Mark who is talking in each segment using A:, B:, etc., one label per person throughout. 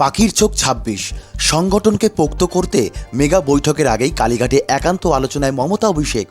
A: পাখির চোখ ছাব্বিশ। সংগঠনকে পোক্ত করতে মেগা বৈঠকের আগেই কালীঘাটে একান্ত আলোচনায় মমতা অভিষেক।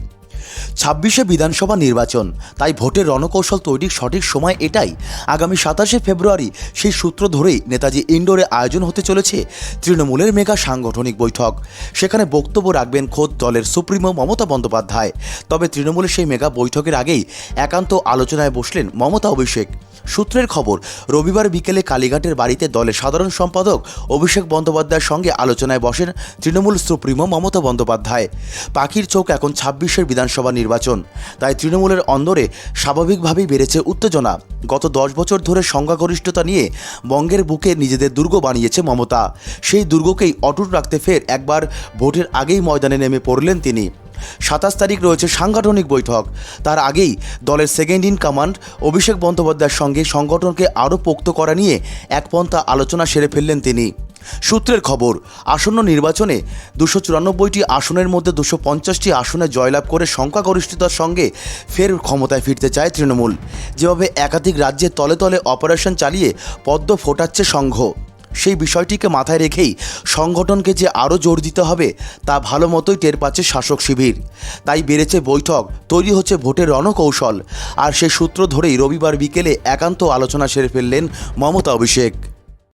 A: ছাব্বিশে বিধানসভা নির্বাচন, তাই ভোটের রণকৌশল তৈরির সঠিক সময় এটাই। আগামী সাতাশে ফেব্রুয়ারি সেই সূত্র ধরেই নেতাজি ইন্ডোরে আয়োজন হতে চলেছে তৃণমূলের মেগা সাংগঠনিক বৈঠক। সেখানে বক্তব্য রাখবেন খোদ দলের সুপ্রিমো মমতা বন্দ্যোপাধ্যায়। তবে তৃণমূলের সেই মেগা বৈঠকের আগেই একান্ত আলোচনায় বসলেন মমতা অভিষেক। সূত্রের খবর, রবিবার বিকেলে কালীঘাটের বাড়িতে দলের সাধারণ সম্পাদক অভিষেক বন্দ্যোপাধ্যায়ের সঙ্গে আলোচনায় বসেন তৃণমূল সুপ্রিমো মমতা বন্দ্যোপাধ্যায়। পাখির চোখ এখন ছাব্বিশের বিধানসভা নির্বাচন। তাই তৃণমূলের অন্দরে স্বাভাবিকভাবেই বেড়েছে উত্তেজনা। গত দশ বছর ধরে সংখ্যাগরিষ্ঠতা নিয়ে বঙ্গের বুকে নিজেদের দুর্গ বানিয়েছে মমতা। সেই দুর্গকেই অটুট রাখতে ফের একবার ভোটের আগেই ময়দানে নেমে পড়লেন তিনি। সাতাশ তারিখ রয়েছে সাংগঠনিক বৈঠক। তার আগেই দলের সেকেন্ড ইন কমান্ড অভিষেক বন্দ্যোপাধ্যায়ের সঙ্গে সংগঠনকে আরও পোক্ত করা নিয়ে এক পন্থা আলোচনা সেরে ফেললেন তিনি। সূত্রের খবর, আসন্ন নির্বাচনে দুশো চুরানব্বইটি আসনের মধ্যে দুশো পঞ্চাশটি আসনে জয়লাভ করে সংখ্যাগরিষ্ঠতার সঙ্গে ফের ক্ষমতায় ফিরতে চায় তৃণমূল। যেভাবে একাধিক রাজ্যে তলে তলে অপারেশন চালিয়ে পদ্ম ফোটাচ্ছে সংঘ। সেই বিষয়টিকে মাথায় রেখেই সংগঠনকে যে আরও জোর দিতে হবে, তা ভালো মতোই টের পাচ্ছে শাসক শিবির। তাই বেড়েছে বৈঠক, তৈরি হচ্ছে ভোটের রণকৌশল। আর সেই সূত্র ধরেই রবিবার বিকেলে একান্ত আলোচনা সেরে ফেললেন মমতা অভিষেক।